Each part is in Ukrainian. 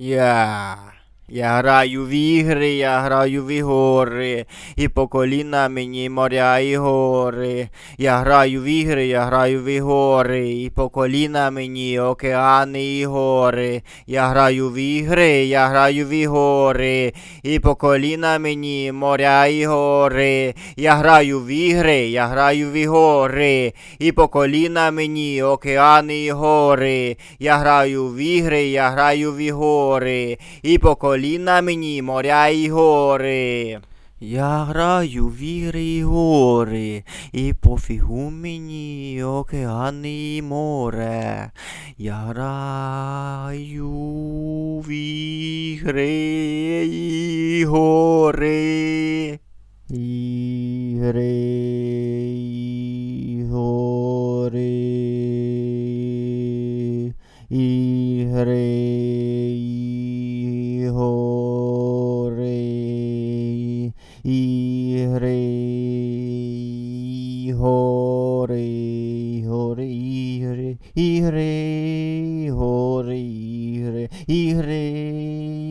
Я. Я граю в ігри, я граю в ігори, і по коліна мені моря і гори. Я граю в ігри, я граю в ігори, і по коліна мені океани і гори. Я граю в ігри, я граю в ігори, і по коліна мені моря і гори. Я граю в ігри, я граю в ігори, і по коліна мені океани і гори. Я граю в ігри, я граю в ігори, і по коліна мені моря і гори. Я граю в ігри і гори, і пофігу мені океани і море. Я граю в ігри і гори. Ігри і гори. Ігри Ігри гори. Гори, ігри, ігри, гори, ігри, ігри,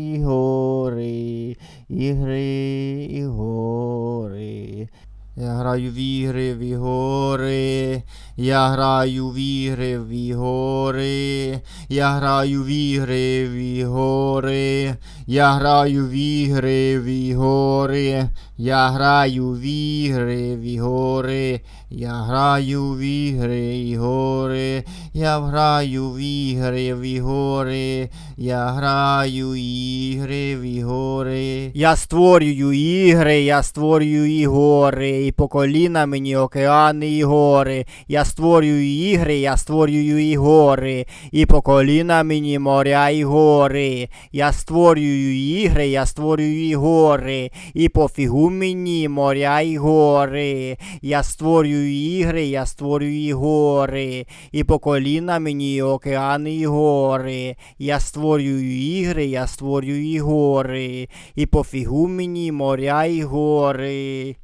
і гори, ігри, гори. Я граю в ігри, в ігори, я граю в ігри, в ігори, я граю в ігри, в ігори, я граю в ігри, в ігори, я граю в ігри, в ігори, я граю в ігри, ігори, я граю в ігри, в ігори, я граю ігри, в ігори. Я створюю ігри, я створюю ігори, і по коліна мені океани і гори. Я створюю ігри, я створюю ігори, і по коліна мені моря і гори. Я створюю ігри, я створюю і гори. і пофігу мені моря і гори. Я створюю ігри, я створюю і гори. і по коліна мені океани і гори. Я створюю ігри, я створюю і гори. і пофігу мені моря і гори.